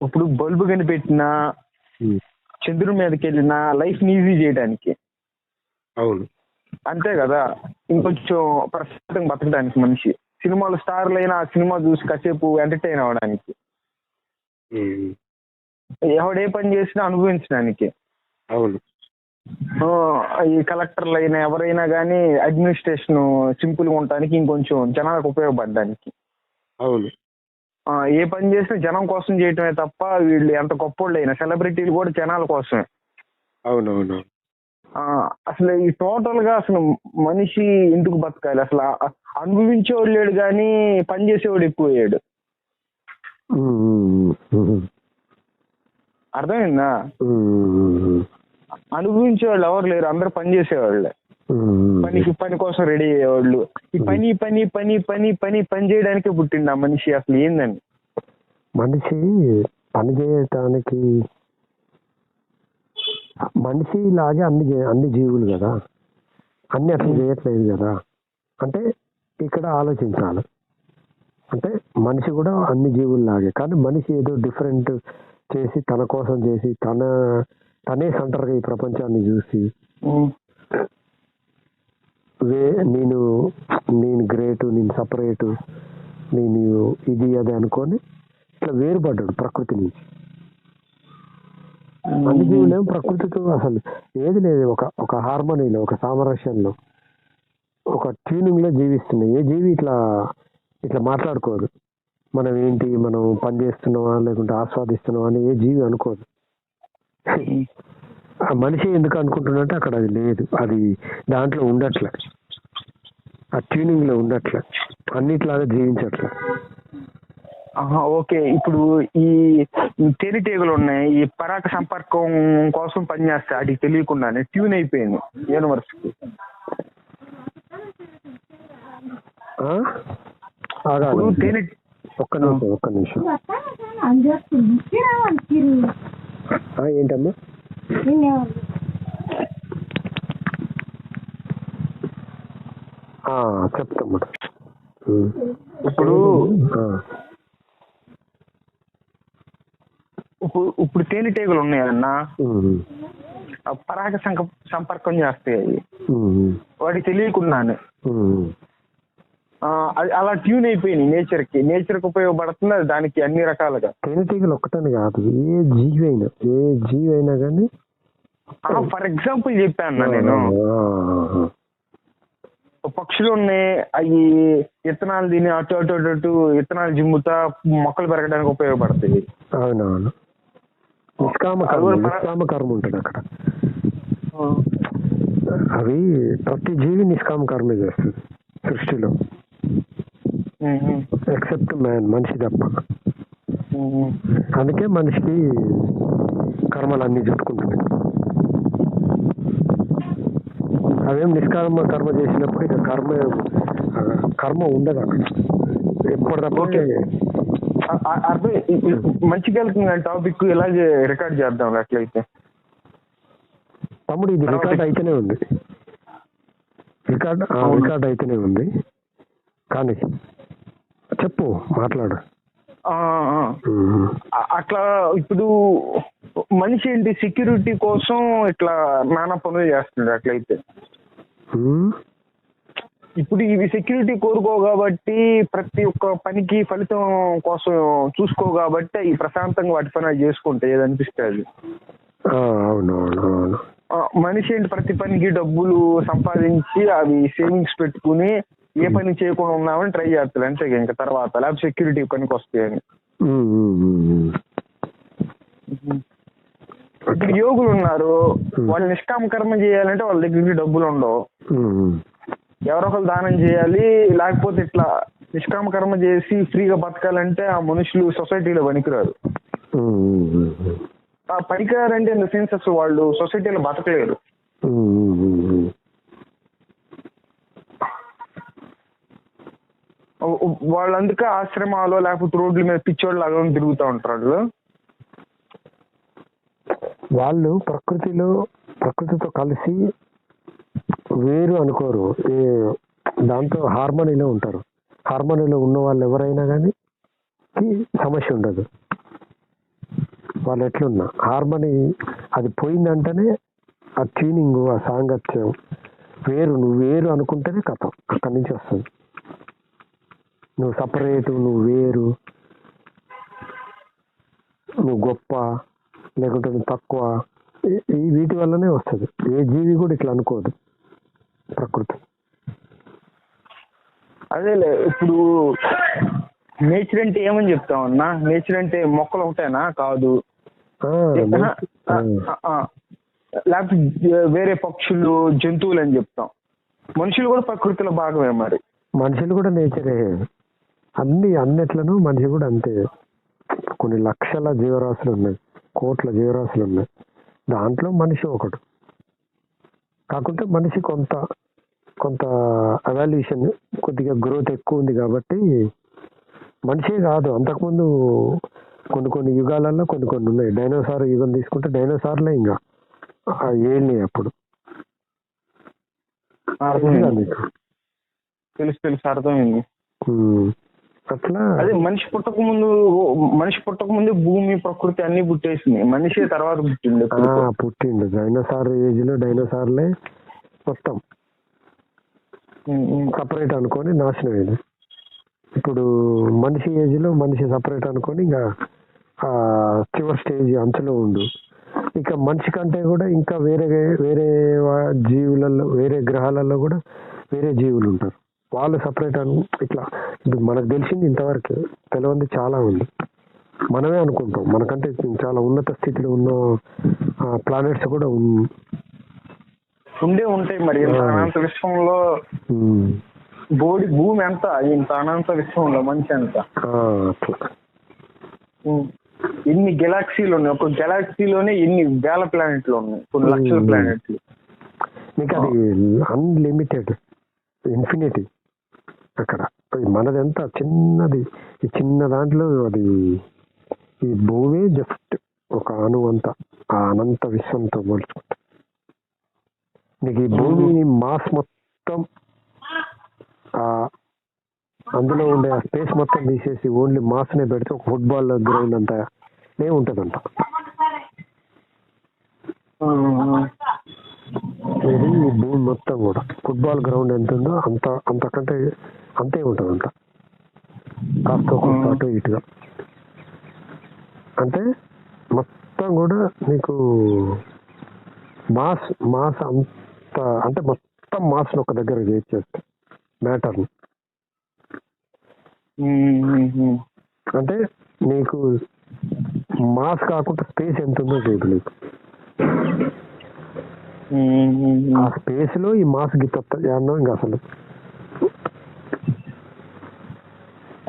ఇప్పుడు బల్బు కనిపెట్టినా చంద్రుడి మీదకి వెళ్ళినా లైఫ్ని ఈజీ చేయడానికి. అవును. అంతే కదా? ఇంకొంచెం ప్రశాంతంగా బతకడానికి మనిషి. సినిమాలు స్టార్లు అయినా ఆ సినిమా చూసి కాసేపు ఎంటర్టైన్ అవ్వడానికి. ఉమ్, ఎవడు పని చేసినా అనుభవించడానికి. అవును. ఈ కలెక్టర్లు అయినా ఎవరైనా కానీ అడ్మినిస్ట్రేషన్ సింపుల్గా ఉండడానికి ఇంకొంచెం జనాలకు ఉపయోగపడడానికి. అవును. ఏ పని చేసినా జనం కోసం చేయటమే తప్ప వీళ్ళు ఎంత గొప్పోళ్ళు అయినా సెలబ్రిటీలు కూడా జనాల కోసమే. అవునవును. ఆ, అసలు ఈ టోటల్గా అసలు మనిషి ఎందుకు బతకాలి? అసలు అనుభవించేవాడు లేడు కానీ పని చేసేవాడు ఎక్కువ అయ్యాడు. అర్థమైందా? అనుభవించేవాళ్ళు ఎవరు లేరు అందరూ పని చేసేవాళ్ళే. పనికి పని కోసం రెడీ అయ్యేవాళ్ళు. ఈ పని పని పని పని పని పని చేయడానికే పుట్టిండు ఆ మనిషి అసలు ఏందని. మనిషి పని చేయటానికి మనిషి లాగే అన్ని అన్ని జీవులు కదా. అన్ని అట్లా చేయట్లేదు కదా. అంటే ఇక్కడ ఆలోచించాలి. అంటే మనిషి కూడా అన్ని జీవులు లాగే. కానీ మనిషి ఏదో డిఫరెంట్ చేసి తన కోసం చేసి తన తనే సెంటర్గా ఈ ప్రపంచాన్ని చూసి వే నేను నేను గ్రేటు నేను సపరేటు నేను ఇది అది అనుకొని ఇట్లా వేరుపడ్డాడు ప్రకృతి నుంచి. జీవులేం ప్రకృతితో అసలు ఏది లేదు. ఒక ఒక హార్మోనీలో ఒక సామరస్యంలో ఒక ట్యూనింగ్లో జీవిస్తున్నాయి ఏ జీవి ఇట్లా ఇట్లా మాట్లాడుకోదు. మనం ఏంటి మనం పని చేస్తున్నావా లేకుంటే ఆస్వాదిస్తున్నావా అని ఏ జీవి అనుకోదు. ఆ మనిషి ఎందుకు అనుకుంటున్నట్టే అక్కడ అది లేదు. అది దాంట్లో ఉండట్లే. ఆ ట్యూనింగ్లో ఉండట్లే. అన్నిట్లాగా జీవించట్లే. ఓకే. ఇప్పుడు ఈ ఈ తేనెటీగలు ఉన్నాయి ఈ పరాక సంపర్కం కోసం పనిచేస్తాయి. వాటికి తెలియకుండానే ట్యూన్ అయిపోయింది యూనివర్స్ తేనె ఒక్క నిమిషం ఒక్క నిమిషం. ఏంటమ్మా? ఉమ్. ఇప్పుడు ఇప్పుడు తేనెటీగలు ఉన్నాయన్నా పరాగ సంక సంపర్కం చేస్తాయి అవి. వాడికి తెలియకుండానే. అలా ట్యూన్ అయిపోయినాయి నేచర్కి నేచర్కి ఉపయోగపడుతుంది? దానికి అన్ని రకాలుగా. తేనెటీగలు ఒక్కటని కాదు. ఏ జీవి అయినా ఏ జీవి అయినా కానీ ఫర్ ఎగ్జాంపుల్ చెప్పాను నేను. పక్షులు ఉన్నాయి అవి విత్తనాలు తిని అటు అటు అటు అటు విత్తనాలు జిమ్ముతా మొక్కలు పెరగడానికి ఉపయోగపడతాయి. అవునవును. అక్కడ. అవి ప్రతి జీవి నిష్కామ కర్మ చేస్తుంది సృష్టిలో. ఎక్సెప్ట్ మ్యాన్ మనిషి తప్ప. అందుకే మనిషికి కర్మలు అన్ని చుట్టుకుంటుంది. అవేం నిష్కామ కర్మ చేసినప్పుడు ఇక కర్మ కర్మ ఉండదు అక్కడ. అ- అర్థం మంచిగా వెళ్తుంది టాపిక్ ఇలాగే రికార్డ్ చేద్దాం అట్లయితే. తమ్ముడు ఇది రికార్డ్ అయితేనే ఉంది. రికార్డ్. రికార్డ్ అయితేనే ఉంది. కానీ చెప్పు మాట్లాడు. అట్లా ఇప్పుడు మనిషి ఏంటి సెక్యూరిటీ కోసం ఇట్లా నానా పనులు చేస్తున్నాడు అట్లయితే. ఇప్పుడు ఇవి సెక్యూరిటీ కోరుకో కాబట్టి ప్రతి ఒక్క పనికి ఫలితం కోసం చూసుకో కాబట్టి ఈ ప్రశాంతంగా వాటి పని చేసుకుంటే ఏదనిపిస్తే అది మనిషి ఏంటి ప్రతి పనికి డబ్బులు సంపాదించి అవి సేవింగ్స్ పెట్టుకుని ఏ పని చేయకుండా ఉన్నామని ట్రై చేస్తాడు అంతే ఇంకా. తర్వాత లేకపోతే సెక్యూరిటీ పనికి వస్తాయని. ఇప్పుడు యోగులు ఉన్నారు వాళ్ళు నిష్కామ కర్మ చేయాలంటే వాళ్ళ దగ్గరికి డబ్బులు ఉండవు. ఉమ్, ఉమ్. ఎవరో ఒకరు దానం చేయాలి లేకపోతే ఇట్లా నిష్కామ కర్మ చేసి ఫ్రీగా బతకాలంటే ఆ మనుషులు సొసైటీలో పనికిరారు. పనికిరారంటే ఇన్ ద సెన్స్ అసలు వాళ్ళు సొసైటీలో బతకలేరు. వాళ్ళందుకే ఆశ్రమాలు లేకపోతే రోడ్ల మీద పిచ్చోళ్ళు లాగా తిరుగుతూ ఉంటారు వాళ్ళు. వాళ్ళు ప్రకృతిలో ప్రకృతితో కలిసి వేరు అనుకోరు. ఏ దాంతో హార్మోనీలో ఉంటారు. హార్మోనీలో ఉన్న వాళ్ళు ఎవరైనా కానీ సమస్య ఉండదు. వాళ్ళు ఎట్లున్నా. హార్మనీ అది పోయిందంటేనే ఆ ట్యూనింగ్ ఆ సాంగత్యం వేరు. నువ్వు వేరు అనుకుంటేనే కథ. అక్కడి నుంచి వస్తుంది. నువ్వు సపరేటు నువ్వు వేరు నువ్వు గొప్ప లేకుంటే నువ్వు తక్కువ ఈ- వీటి వల్లనే వస్తుంది. ఏ జీవి కూడా ఇట్లా అనుకోదు ప్రకృతి. అదేలే ఇప్పుడు నేచర్ అంటే ఏమని చెప్తామన్నా నేచర్ అంటే మొక్కలు ఒకటేనా? కాదు. లేకపోతే వేరే పక్షులు జంతువులు అని చెప్తాం. మనుషులు కూడా ప్రకృతిలో భాగమే మరి. మనుషులు కూడా నేచరే. అన్ని అన్నిట్లను మనిషి కూడా అంతే. కొన్ని లక్షల జీవరాశులు ఉన్నాయి కోట్ల జీవరాశులు ఉన్నాయి దాంట్లో మనిషి ఒకడు. కాకుంటే మనిషి కొంత కొంత అవాల్యూషన్ కొద్దిగా గ్రోత్ ఎక్కువ ఉంది కాబట్టి మనిషే కాదు. అంతకుముందు కొన్ని కొన్ని యుగాలలో కొన్ని కొన్ని ఉన్నాయి. డైనోసార్ యుగం తీసుకుంటే డైనోసార్లే ఇంకా. ఆ ఏళ్ళని అప్పుడు. తెలుసు తెలుసు అర్థమైంది. అట్లా. అదే మనిషి పుట్టక ముందు మనిషి పుట్టక ముందే భూమి ప్రకృతి అన్ని పుట్టేసింది మనిషి తర్వాత పుట్టింది ఆ, పుట్టిండు. డైనోసార్ ఏజ్లో డైనోసార్లే మొత్తం. సపరేట్ అనుకొని నాశనం అయింది. ఇప్పుడు మనిషి ఏజ్లో మనిషి సపరేట్ అనుకొని ఇంకా ఆ చివరి స్టేజ్ అంచులో ఉండు. ఇక మనిషి కంటే కూడా ఇంకా వేరే వేరే జీవులలో వేరే గ్రహాలలో కూడా వేరే జీవులు ఉంటారు. వాళ్ళు సపరేట్ అను ఇట్లా. ఇప్పుడు మనకు తెలిసింది ఇంతవరకు. తెలియంది చాలా ఉంది మనమే అనుకుంటాం. మనకంటే చాలా ఉన్నత స్థితిలో ఉన్న ప్లానెట్స్ కూడా ఉండే ఉంటాయి మరి. అనంత విశ్వంలో బోడి భూమి ఎంత? ఇంత అనంత విశ్వంలో మనిషి ఎంత. ఎన్ని గెలాక్సీలు ఉన్నాయి? ఒక గెలాక్సీలోనే ఎన్ని వేల ప్లానెట్లు ఉన్నాయి? కొన్ని లక్షల. ప్లానెట్లు నీకు అది అన్లిమిటెడ్ ఇన్ఫినిటీ అక్కడ. ఈ మనది ఎంత చిన్నది ఈ చిన్న దాంట్లో అది ఈ భూమి జస్ట్ ఒక అణువు అంత ఆ అనంత విశ్వంతో పోల్చుకుంటే. నీకు ఈ భూమి మాస్ మొత్తం ఆ అందులో ఉండే ఆ స్పేస్ మొత్తం తీసేసి ఓన్లీ మాస్ నే పెడితే ఒక ఫుట్బాల్ గ్రౌండ్ అంతా నే ఉంటదంట. ఇది ఈ భూమి మొత్తం కూడా. ఫుట్బాల్ గ్రౌండ్ ఎంత ఉందో అంత అంతకంటే అంతే ఉంటుంది అంత కాస్త కొంత అటు ఇటుగా. అంటే మొత్తం కూడా నీకు మాస్ మాస్ అంత అంటే మొత్తం మాస్ ఒక దగ్గర చేర్చేస్తే మ్యాటర్ని. అంటే నీకు మాస్ కాకుండా స్పేస్ ఎంత ఉందో చూడు నీకు. ఆ స్పేస్లో ఈ మాస్ గిత్త ఇంకా అసలు.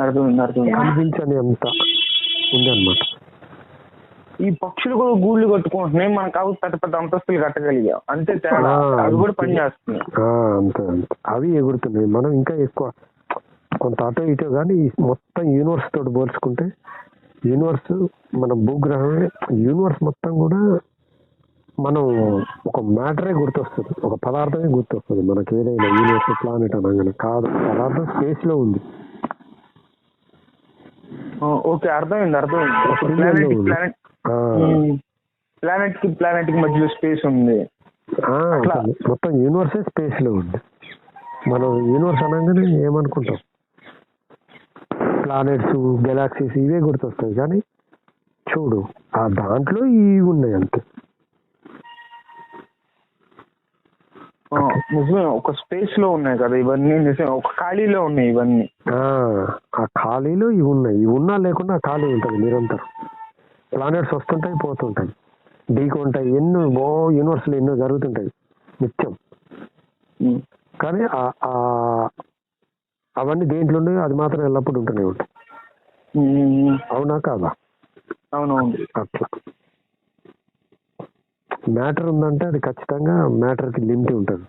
అర్థమైంది అర్థమైంది. కనిపించని అంత ఉందన్నమాట. ఈ పక్షులు కూడా గూళ్ళు కట్టుకుంటున్నాయి మనకు అవి పెద్ద పెద్ద అంతస్తులు కట్టగలిగాం. అంతే తేడా. అవి కూడా అంతే. పని చేస్తున్నాయి. ఆ, అంతే అంతే. అవి ఎగురుతున్నాయి. మనం ఇంకా ఎక్కువ కొంత అటు ఇటు కానీ ఈ మొత్తం యూనివర్స్ తోటి పోల్చుకుంటే యూనివర్స్ మన భూగ్రహమే యూనివర్స్ మొత్తం కూడా మనం ఒక మ్యాటరే గుర్తొస్తుంది. ఒక పదార్థమే గుర్తొస్తుంది. మనకి ఏదైనా యూనివర్స్ ప్లానెట్ అనగానే కాదు. పదార్థం స్పేస్లో ఉంది. ఓకే అర్థమైంది అర్థమైంది. ప్లానెట్. ప్లానెట్కి ప్లానెట్కి మధ్యలో స్పేస్ ఉంది. మొత్తం యూనివర్సే స్పేస్లో ఉంది. మనం యూనివర్స్ అనగానే ఏమనుకుంటాం? ప్లానెట్స్ గెలాక్సీస్ ఇవే గుర్తొస్తాయి. కానీ చూడు ఆ దాంట్లో ఇవి ఉన్నాయి అంతే ఆ, నిజమే ఒక స్పేస్లో ఉన్నాయి కదా ఇవన్నీ నిజమే ఒక ఖాళీలో ఉన్నాయి ఇవన్నీ. ఆ ఖాళీలో ఇవి ఉన్నాయి. ఇవి ఉన్నా లేకుండా ఖాళీ ఉంటుంది నిరంతరం. ప్లానెట్స్ వస్తుంటాయి పోతుంటాయి. ఢీకొంటాయి ఎన్నో ఓ యూనివర్స్లో ఎన్నో జరుగుతుంటాయి. నిత్యం. కానీ అవన్నీ దేంట్లో ఉన్నాయో అది మాత్రం ఎల్లప్పుడూ ఉంటూనే ఉంటాయి. అవునా కాదా? అవునవును. అట్లా. మ్యాటర్ ఉందంటే అది ఖచ్చితంగా మ్యాటర్కి లిమిట్ ఉంటుంది.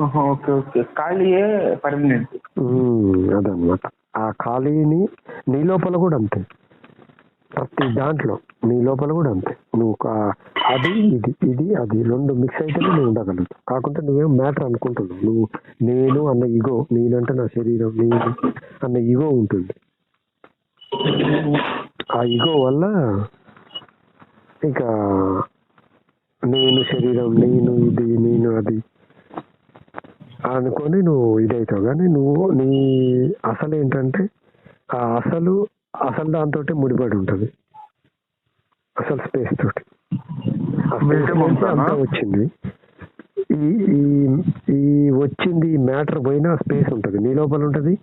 Okay okay. ఖాళీయే పర్మనెంట్ అదన్నమాట. ఆ ఖాళీని నీ లోపల కూడా అంతే. ప్రతి దాంట్లో నీ లోపల కూడా అంతే. నువ్వు ఒక- అది ఇది ఇది అది రెండు మిక్స్ అయితేనే నువ్వు ఉండగలుగుతావు కాకుంటే నువ్వేం మ్యాటర్ అనుకుంటున్నావు. నువ్వు నేను అన్న ఇగో నేనంటే నా శరీరం నేను అన్న ఇగో ఉంటుంది. ఆ ఇగో వల్ల ఇక నేను శరీరం నేను ఇది నేను అది అనుకొని నువ్వు ఇదవుతావు కానీ నువ్వు నీ అసలు ఏంటంటే ఆ అసలు అసలు దాంతో ముడిపడి ఉంటుంది. అసలు స్పేస్ తోటి? అంతా వచ్చింది. ఈ ఈ వచ్చింది మ్యాటర్ పోయినా స్పేస్ ఉంటుంది. నీ లోపల ఉంటుంది.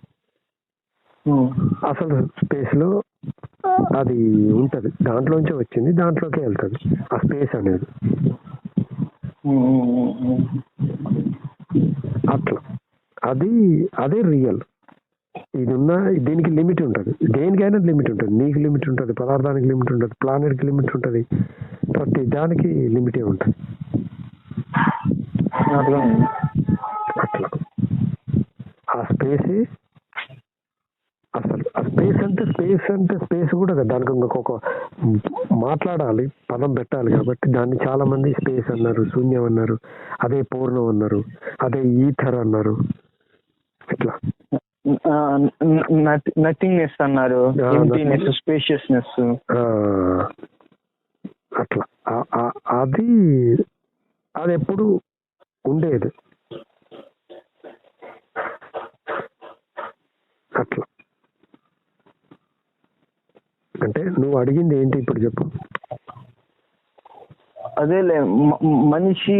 అసలు స్పేస్లో అది ఉంటది. దాంట్లోంచే వచ్చింది దాంట్లోకే వెళ్తుంది. ఆ స్పేస్ అనేది. అది అదే రియల్ ఇది ఉన్న దీనికి లిమిట్ ఉంటుంది. దేనికైనా లిమిట్ ఉంటుంది. నీకు లిమిట్ ఉంటుంది పదార్థానికి లిమిట్ ఉంటుంది ప్లానెట్కి లిమిట్ ఉంటుంది. ప్రతి దానికి లిమిటే ఉంటుంది. అట్లా. ఆ స్పేస్ అసలు ఆ స్పేస్ అంటే స్పేస్ అంటే స్పేస్ కూడా కదా. దానికి ఇంకొక మాట్లాడాలి పదం పెట్టాలి కాబట్టి దాన్ని చాలా మంది స్పేస్ అన్నారు శూన్యం అన్నారు అదే పూర్ణం అన్నారు అదే ఈథర్ అన్నారు. ఇట్లా నథింగ్నెస్ అన్నారు. ఎంటీనెస్. స్పేషియస్నెస్. అట్లా. అది అది ఎప్పుడు ఉండేది. అట్లా. అంటే నువ్వు అడిగింది ఏంటి ఇప్పుడు చెప్పు. అదేలే మనిషి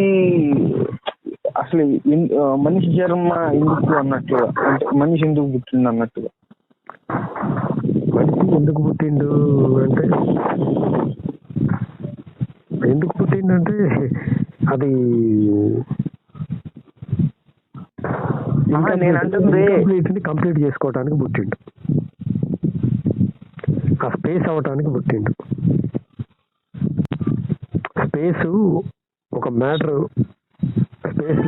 అసలు మనిషి జన్మ ఎందుకు అన్నట్టుగా అంటే మనిషి ఎందుకు పుట్టింది అన్నట్టుగా. మనిషి ఎందుకు పుట్టిండు అంటే ఎందుకు పుట్టిండంటే అది నేను అంటుంది. కంప్లీట్ చేసుకోవటానికి పుట్టిండు. ఆ స్పేస్ అవటానికి పుట్టిండు. స్పేస్ ఒక మ్యాటర్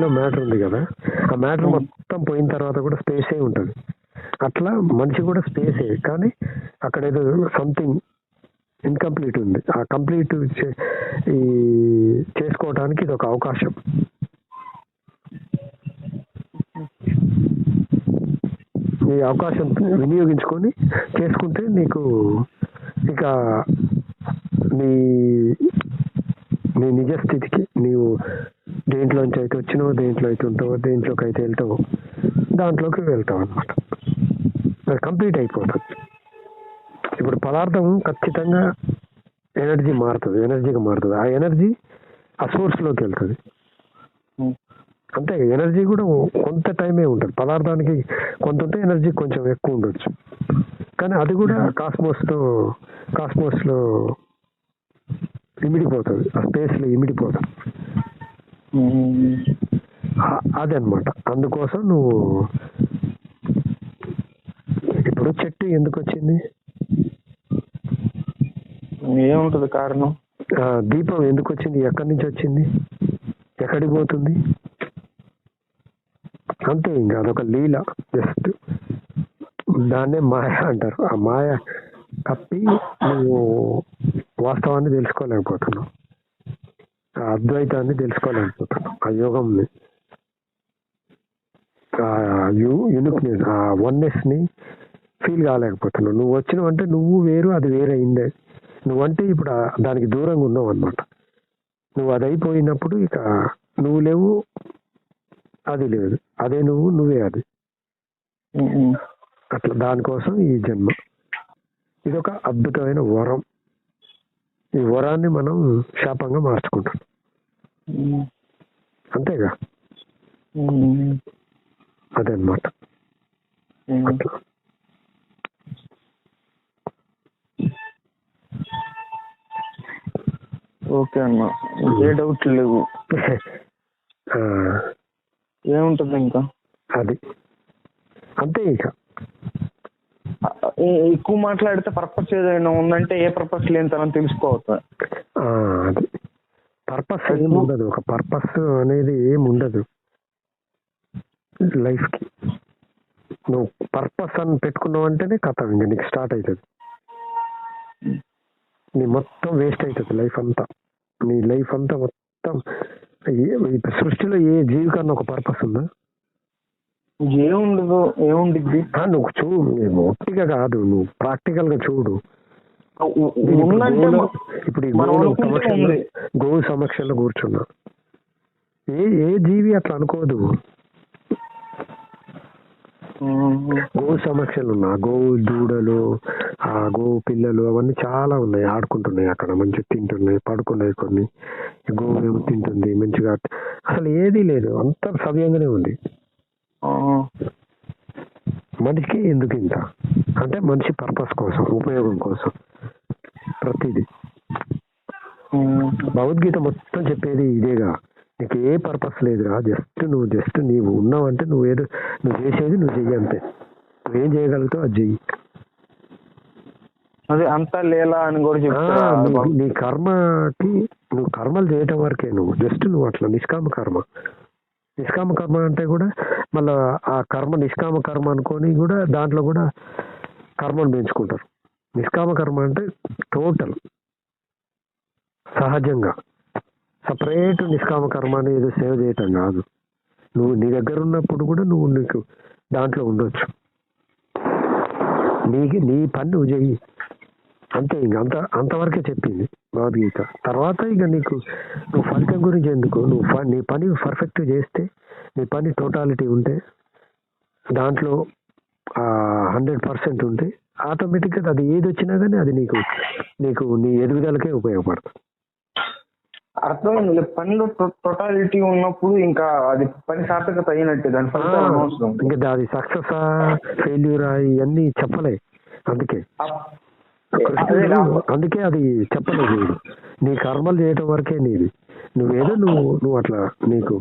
లో మ్యాటర్ ఉంది కదా. ఆ మ్యాటర్ మొత్తం పోయిన తర్వాత కూడా స్పేసే ఉంటుంది. అట్లా మనిషి కూడా స్పేసే కానీ అక్కడ ఏదో సంథింగ్ ఇన్కంప్లీట్ ఉంది. ఆ కంప్లీట్ ఈ చేసుకోవడానికి ఇది ఒక అవకాశం. ఈ అవకాశం వినియోగించుకొని చేసుకుంటే నీకు ఇక నీ నీ నిజ స్థితికి నీవు దేంట్లోంచి అయితే వచ్చినావో దేంట్లో అయితే ఉంటావో దేంట్లోకి అయితే వెళ్తావో దాంట్లోకి వెళ్తావు అనమాట అది కంప్లీట్ అయిపోతుంది. ఇప్పుడు పదార్థం ఖచ్చితంగా ఎనర్జీ మారుతుంది ఎనర్జీగా మారుతుంది. ఆ ఎనర్జీ ఆ సోర్స్లోకి వెళ్తుంది. అంతే ఎనర్జీ కూడా కొంత టైమే ఉంటుంది. పదార్థానికి కొంత ఉంటే ఎనర్జీ కొంచెం ఎక్కువ ఉండొచ్చు. కానీ అది కూడా కాస్మోస్తో కాస్మోస్లో ఇమిడిపోతుంది. ఆ స్పేస్లో ఇమిడిపోతుంది. అదనమాట. అందుకోసం నువ్వు ఇప్పుడు చెట్టు ఎందుకు వచ్చింది? ఏముంటది కారణం? దీపం ఎందుకు వచ్చింది? ఎక్కడి నుంచి వచ్చింది? ఎక్కడికి పోతుంది? అంతే ఇంకా అదొక లీల జస్ట్ దాన్నే మాయ అంటారు. ఆ మాయ కప్పి నువ్వు వాస్తవాన్ని తెలుసుకోలేకపోతున్నావు. అద్వైతాన్ని తెలుసుకోలేకపోతున్నావు ఆ యోగంని. ఆ యు యునిక్నెస్ ఆ వన్నెస్ని ఫీల్ కాలేకపోతున్నావు. నువ్వు వచ్చినావంటే నువ్వు వేరు అది వేరే అయిందే నువ్వంటే ఇప్పుడు దానికి దూరంగా ఉన్నావు అనమాట నువ్వు అది అయిపోయినప్పుడు ఇక నువ్వు లేవు అది లేదు. అదే నువ్వు నువ్వే అది. అట్లా దానికోసం ఈ జన్మ. ఇది ఒక అద్భుతమైన వరం. ఈ వరాన్ని మనం శాపంగా మార్చుకుంటాం ఉమ్, అంతేగా? అదే అనమాట. అట్లా. ఓకే అన్న. ఏ డౌట్ లేవు. ఏముంటది ఇంకా? అది. అంతే ఇక. ఎక్కువ మాట్లాడితే పర్పస్ ఏదైనా ఉందంటే ఏ పర్పస్ లేని తనం తెలుసుకోవచ్చు అది. పర్పస్ ఏమి ఉండదు. ఒక పర్పస్ అనేది ఏమి ఉండదు. లైఫ్కి. నువ్వు పర్పస్ అని పెట్టుకున్నావు అంటేనే కథ ఇంకా నీకు స్టార్ట్ అవుతుంది నీ మొత్తం వేస్ట్ అవుతుంది లైఫ్ అంతా. నీ లైఫ్ అంతా మొత్తం సృష్టిలో ఏ జీవికన్నా ఒక పర్పస్ ఉందా? ఏముండదు ఏముండిద్ది? నువ్వు చూ నువ్వు ఒట్టిగా కాదు. నువ్వు ప్రాక్టికల్గా చూడు. ఇప్పుడు ఉంది గోవు సమక్షంలో కూర్చున్నా. ఏ ఏ జీవి అట్లా అనుకోదు. గోవు సమక్షంలో ఉన్నా. గోవు దూడలు ఆ గోవు పిల్లలు అవన్నీ చాలా ఉన్నాయి. ఆడుకుంటున్నాయి అక్కడ. మంచిగా తింటున్నాయి. పడుకున్నాయి కొన్ని. గోవు ఏమో తింటుంది. మంచిగా అసలు ఏదీ లేదు. అంత సవ్యంగానే ఉంది. మనిషికి ఎందుకు ఇంత? అంటే మనిషి పర్పస్ కోసం ఉపయోగం కోసం ప్రతిదీ. భగవద్గీత మొత్తం చెప్పేది ఇదేగా. నీకు ఏ పర్పస్ లేదురా జస్ట్ నువ్వు జస్ట్ నీవు ఉన్నావంటే నువ్వు ఏదో నువ్వు చేసేది నువ్వు చెయ్యి అంతే. నువ్వేం చేయగలుగుతావు అది చెయ్యి. అదే అంతా లేలా అని కూడా నీ- నీ కర్మకి నువ్వు కర్మలు చేయటం వరకే నువ్వు జస్ట్ నువ్వు అట్లా నిష్కామ కర్మ. నిష్కామ కర్మ అంటే కూడా మళ్ళా ఆ కర్మ నిష్కామ కర్మ అనుకొని కూడా దాంట్లో కూడా కర్మను పెంచుకుంటారు. నిష్కామ కర్మ అంటే టోటల్ సహజంగా. సపరేట్ నిష్కామ కర్మ అని ఏదో సేవ చేయటం కాదు. నువ్వు నీ దగ్గర ఉన్నప్పుడు కూడా నువ్వు నీకు దాంట్లో ఉండొచ్చు. నీకు నీ పని నువ్వు చెయ్యి. అంతే ఇంక అంత అంతవరకే చెప్పింది భగవద్గీత. తర్వాత ఇక నీకు నువ్వు ఫలితం గురించి ఎందుకు? నువ్వు నీ పని పర్ఫెక్ట్ చేస్తే నీ పని టోటాలిటీ ఉంటే దాంట్లో హండ్రెడ్ పర్సెంట్ ఉంటే ఆటోమేటిక్గా అది ఏది వచ్చినా కానీ అది నీకు నీకు నీ ఎదుగుదలకే ఉపయోగపడుతుంది. అర్థమైంది. పనిలో టోటాలిటీ ఉన్నప్పుడు ఇంకా అది పని సార్థకత అయినట్టే దాని అనవసరం. ఇంకా అది సక్సెస్ ఫెయిల్యూరా ఇవన్నీ చెప్పలే. అందుకే. అందుకే అది చెప్పలేదు. నీ కర్మలు చేయటం వరకే నీది నువ్వేదో నువ్వు నువ్వు అట్లా నీకు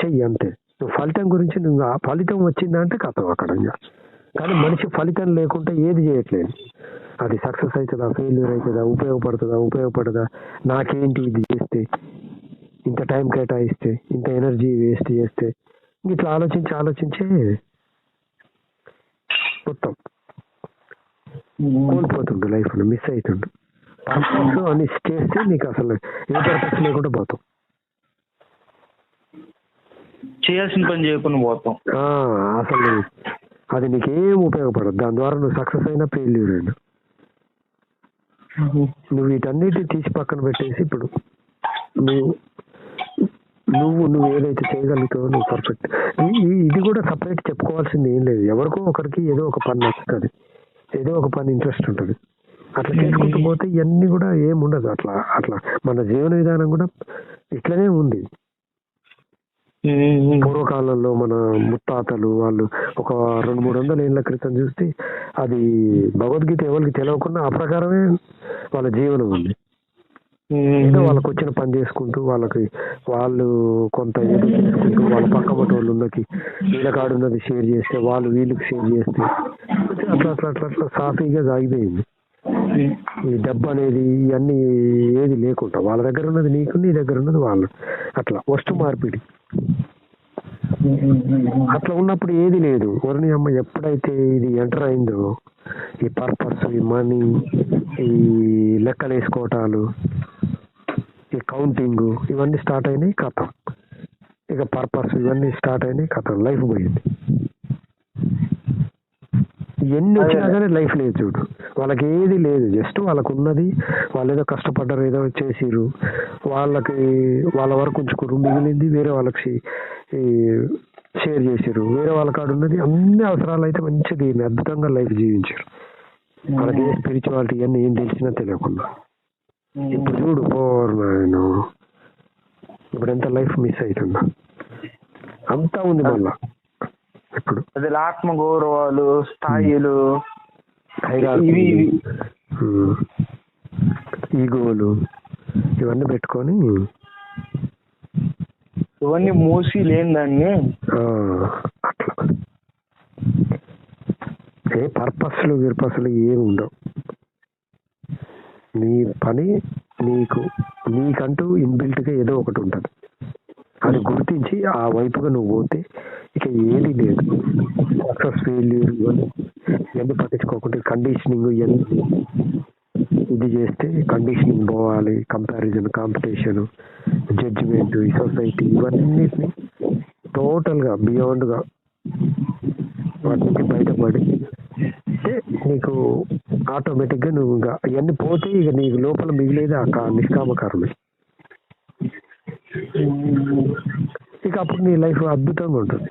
చెయ్యి అంతే. నువ్వు ఫలితం గురించి నువ్వు ఆ ఫలితం వచ్చిందంటే కథం అక్కడ. కానీ మనిషి ఫలితం లేకుంటే ఏది చేయట్లేదు. అది సక్సెస్ అవుతుందా ఫెయిల్యూర్ అవుతుందా ఉపయోగపడుతుందా ఉపయోగపడదా? నాకేంటి ఇది చేస్తే? ఇంత టైం కేటాయిస్తే ఇంత ఎనర్జీ వేస్ట్ చేస్తే? ఇట్లా ఆలోచించి ఆలోచించే మొత్తం కోల్పోతుండు లైఫ్లో మిస్ అవుతుండు అని చేస్తే నీకు అసలు ఏ పర్పస్ లేకుండా పోతాం. చేయాల్సిన పని చేయకుండా పోతాం. ఆ, అసలు అది నీకేం ఉపయోగపడదు. దాని ద్వారా నువ్వు సక్సెస్ అయినా ఫెయిల్యూర్ అయినా. నువ్వు వీటన్నిటి తీసి పక్కన పెట్టేసి ఇప్పుడు నువ్వు నువ్వు నువ్వు ఏదైతే చేయగలుగుతావో నువ్వు పర్ఫెక్ట్ ఇది కూడా సపరేట్ చెప్పుకోవాల్సింది ఏం లేదు. ఎవరికో ఒకరికి ఏదో ఒక పని నచ్చుతుంది. ఏదో ఒక పని ఇంట్రెస్ట్ ఉంటుంది. అట్లా చేసుకుంటూ పోతే ఇవన్నీ కూడా ఏం ఉండదు. అట్లా అట్లా. మన జీవన విధానం కూడా ఇట్లనే ఉంది. పూర్వకాలంలో మన ముత్తాతలు వాళ్ళు ఒక రెండు మూడు వందల ఏళ్ళ క్రితం చూస్తే అది భగవద్గీత ఎవరికి తెలియకుండా ఆ ప్రకారమే వాళ్ళ జీవనం ఉంది. ఏదో వాళ్ళకి వచ్చిన పని చేసుకుంటూ వాళ్ళకి వాళ్ళు కొంత ఏదో చేసుకుంటూ వాళ్ళ పక్క వాళ్ళకి వీళ్ళ కాడు ఉన్నది షేర్ చేస్తే వాళ్ళు వీళ్ళకి షేర్ చేస్తే అట్లా అట్లా అట్లా అట్లా సాఫీగా సాగిపోయింది. ఈ డబ్బు అనేది ఇవన్నీ ఏది లేకుండా వాళ్ళ దగ్గర ఉన్నది నీకు నీ దగ్గర ఉన్నది వాళ్ళు. అట్లా వస్తు మార్పిడి. అట్లా ఉన్నప్పుడు ఏది లేదు. వరుణి అమ్మ ఎప్పుడైతే ఇది ఎంటర్ అయిందో ఈ పర్పస్ ఈ మనీ ఈ లెక్కలు వేసుకోవటాలు ఈ కౌంటింగ్ ఇవన్నీ స్టార్ట్ అయినాయి కథం. ఇక పర్పస్ ఇవన్నీ స్టార్ట్ అయినాయి కథం. లైఫ్ పోయింది. ఎన్ని వచ్చినా కానీ లైఫ్ లేదు చూడు. వాళ్ళకి ఏది లేదు. జస్ట్ వాళ్ళకు ఉన్నది వాళ్ళు ఏదో కష్టపడ్డారు ఏదో చేసిర్రు. వాళ్ళకి వాళ్ళ వరకు ఉంచుకురు మిగిలింది వేరే వాళ్ళకి షేర్ చేసారు వేరే వాళ్ళ కాడ ఉన్నది అన్ని అవసరాలు అయితే ఈయన అద్భుతంగా లైఫ్ జీవించారు. వాళ్ళకి ఏ స్పిరిచువాలిటీ అన్ని ఏం తెలిసినా తెలియకుండా. ఇప్పుడు చూడు పోర్ ఇప్పుడు ఎంత లైఫ్ మిస్ అవుతుందా అంతా ఉంది మళ్ళా. ఇప్పుడు. అదే ఆత్మ గౌరవాలు స్థాయిలు ఇవి ఈగోలు. ఇవన్నీ పెట్టుకొని. ఇవన్నీ మూసి లేని దాన్ని. అట్లా. ఏ పర్పస్లు గిర్పస్లు ఏమి ఉండవు నీ పని నీకు నీకంటూ ఇన్బిల్ట్గా ఏదో ఒకటి ఉంటుంది. అది గుర్తించి ఆ వైపుగా నువ్వు పోతే ఇక ఏది లేదు. సక్సెస్ ఫెయిల్యూర్ ఇవన్నీ ఇవన్నీ పట్టించుకోకుండా కండిషనింగ్ ఇవన్నీ ఇది చేస్తే కండిషనింగ్ పోవాలి కంపారిజన్ కాంపిటీషన్ జడ్జిమెంట్ ఈ సొసైటీ ఇవన్నిటిని టోటల్గా బియాండ్గా వాటి నుంచి బయటపడి నీకు నీకు ఆటోమేటిక్గా నువ్వు ఇంకా ఇవన్నీ పోతే ఇక నీకు లోపల మిగిలేది ఆ కా- నిష్కామ కర్మే. ఇక అప్పుడు నీ లైఫ్ అద్భుతంగా ఉంటుంది.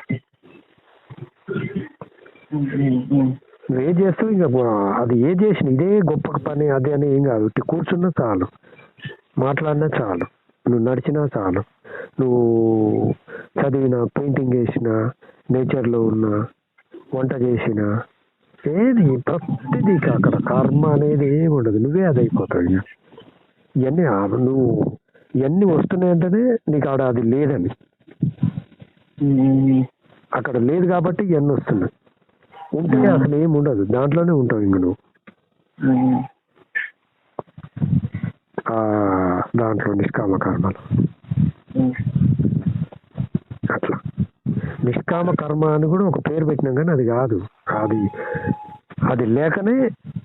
నువ్వు ఏం చేస్తావు ఇంకా అది ఏ చేసిన ఇదే గొప్ప పని అదే అని ఏం కాదు. కూర్చున్నా చాలు. మాట్లాడినా చాలు. నువ్వు నడిచినా చాలు. నువ్వు చదివిన పెయింటింగ్ వేసిన నేచర్లో ఉన్న వంట చేసిన ఏది ప్రతిదీ అక్కడ కర్మ అనేది ఏమి ఉండదు నువ్వే అది అయిపోతావు ఇక. ఇవన్నీ నువ్వు ఇవన్నీ వస్తున్నాయంటేనే నీకు ఆడ అది లేదని. అక్కడ లేదు కాబట్టి ఇవన్నీ వస్తున్నాయి. ఉంటే అసలు ఏమి ఉండదు. దాంట్లోనే ఉంటావు ఇంక నువ్వు. దాంట్లో నిష్కామ కర్మలు. అట్లా. నిష్కామ కర్మ అని కూడా ఒక పేరు పెట్టినాం కానీ అది కాదు. అది అది లేకనే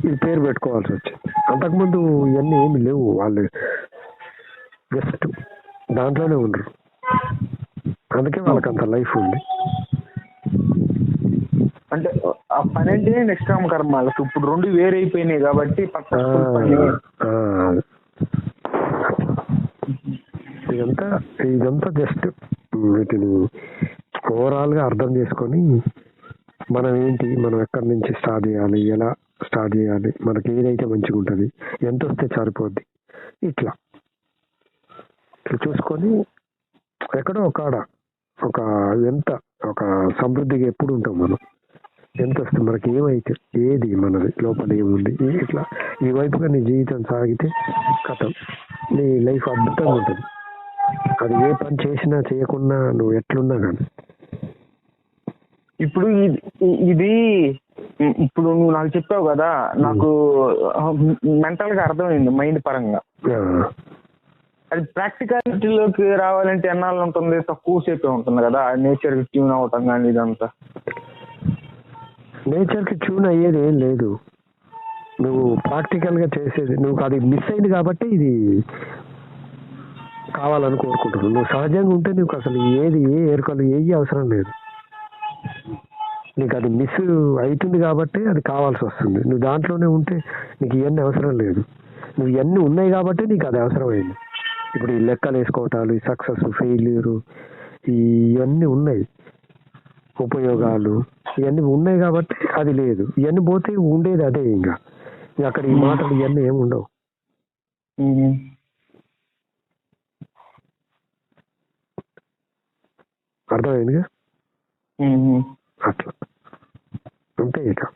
ఇది పేరు పెట్టుకోవాల్సి వచ్చింది. అంతకుముందు ఇవన్నీ ఏమి లేవు. వాళ్ళు జస్ట్ దాంట్లోనే ఉండరు. అందుకే వాళ్ళకి అంత లైఫ్ ఉంది. అంటే ఆ పని అంటే నిష్కామ కర్మ. వాళ్ళకి ఇప్పుడు రెండు వేరైపోయినాయి కాబట్టి ఇదంతా ఇదంతా జస్ట్ వీటిని ఓవరాల్గా అర్థం చేసుకొని మనం ఏంటి మనం ఎక్కడి నుంచి స్టార్ట్ చేయాలి? ఎలా స్టార్ట్ చేయాలి? మనకి ఏదైతే మంచిగా ఉంటుంది ఎంత వస్తే సరిపోద్ది? ఇట్లా. ఇట్లా చూసుకొని ఎక్కడో ఒక ఆడ ఒక ఎంత ఒక సమృద్ధిగా ఎప్పుడు ఉంటాం మనం. ఎంత వస్తుంది మనకి ఏమైతే ఏది మనది లోపల ఏముంది ఇట్లా. ఈ వైపుగా నీ జీవితం సాగితే కథం. నీ లైఫ్ అద్భుతంగా ఉంటుంది. అది ఏ పని చేసినా చేయకున్నా నువ్వు ఎట్లున్నా కానీ. ఇప్పుడు ఇది- ఇప్పుడు నువ్వు నాకు చెప్పావు కదా నాకు మెంటల్గా అర్థమైంది మైండ్ పరంగా. అది ప్రాక్టికాలిటీలోకి రావాలంటే ఎన్నాళ్ళు ఉంటుంది? తక్కువ సేపే ఉంటుంది కదా నేచర్ ట్యూన్ అవటం కానీ ఇదంతా. నేచర్కి ట్యూన్ అయ్యేది ఏం లేదు. నువ్వు ప్రాక్టికల్గా చేసేది నువ్వు అది మిస్ అయింది కాబట్టి ఇది కావాలని కోరుకుంటున్నావు. నువ్వు సహజంగా ఉంటే నీకు అసలు ఏది ఏ ఏర్కలు ఏవి అవసరం లేదు. నీకు అది మిస్ అవుతుంది కాబట్టి అది కావాల్సి వస్తుంది. నువ్వు దాంట్లోనే ఉంటే నీకు ఇవన్నీ అవసరం లేదు. నువ్వు ఇవన్నీ ఉన్నాయి కాబట్టి నీకు అది అవసరమైంది. ఇప్పుడు ఈ లెక్కలు వేసుకోవటాలు ఈ సక్సెస్ ఫెయిల్యూరు ఇవన్నీ ఉన్నాయి. ఉపయోగాలు ఇవన్నీ ఉన్నాయి కాబట్టి అది లేదు. ఇవన్నీ పోతే ఉండేది అదే ఇంకా. ఇక అక్కడ ఈ మాటలు ఇవన్నీ ఏమి ఉండవు. అర్థమైందిగా? అట్లా. అంతే ఇక.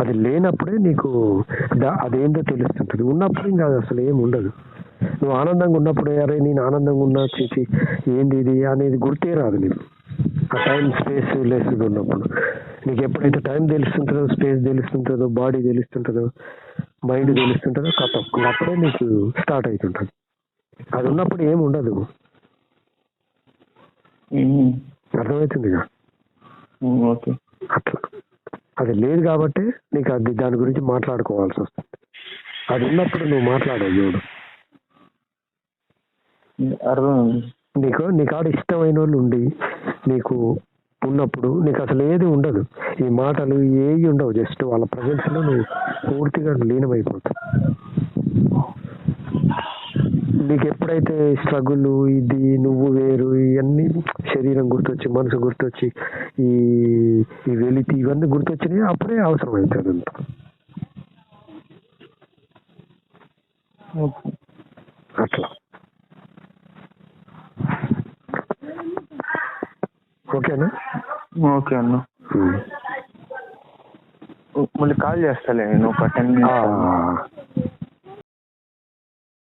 అది లేనప్పుడే నీకు దా- అదేంటో తెలుస్తుంటుంది. ఉన్నప్పుడు ఇంకా అసలు ఏమి ఉండదు. నువ్వు ఆనందంగా ఉన్నప్పుడు అరే నేను ఆనందంగా ఉన్నా చేసి ఏంది ఇది అనేది గుర్తే రాదు నీకు. ఆ టైం స్పేస్ లెస్ ఉన్నప్పుడు. నీకు ఎప్పుడైతే టైం తెలుస్తుంటుందో స్పేస్ తెలుస్తుంటుందో బాడీ తెలుస్తుంటుందో మైండ్ తెలుస్తుంటుందో కథం అప్పుడే నీకు స్టార్ట్ అవుతుంటుంది అది ఉన్నప్పుడు ఏమి ఉండదు. అర్థమవుతుందిగా? ఓకే. అట్లా. అది లేదు కాబట్టి నీకు అది దాని గురించి మాట్లాడుకోవాల్సి వస్తుంది. అది ఉన్నప్పుడు నువ్వు మాట్లాడవు చూడు అర్థమైంది నీకు నీ కాడ ఇష్టమైన వాళ్ళు ఉండి నీకు ఉన్నప్పుడు నీకు అసలు ఏది ఉండదు. ఈ మాటలు ఏవి ఉండవు. జస్ట్ వాళ్ళ ప్రజెన్స్లో నువ్వు పూర్తిగా లీనమైపోతావు. నీకు ఎప్పుడైతే స్ట్రగుల్ ఇది నువ్వు వేరు ఇవన్నీ శరీరం గుర్తొచ్చి మనసు గుర్తొచ్చి ఈ ఈ వెలితి ఇవన్నీ గుర్తొచ్చినాయి అప్పుడే అవసరం అవుతుంది అంత అట్లా. ఓకేనా? ఓకే అన్న. మళ్ళీ కాల్ చేస్తాలే నేను ఒక టెన్ మినిట్స్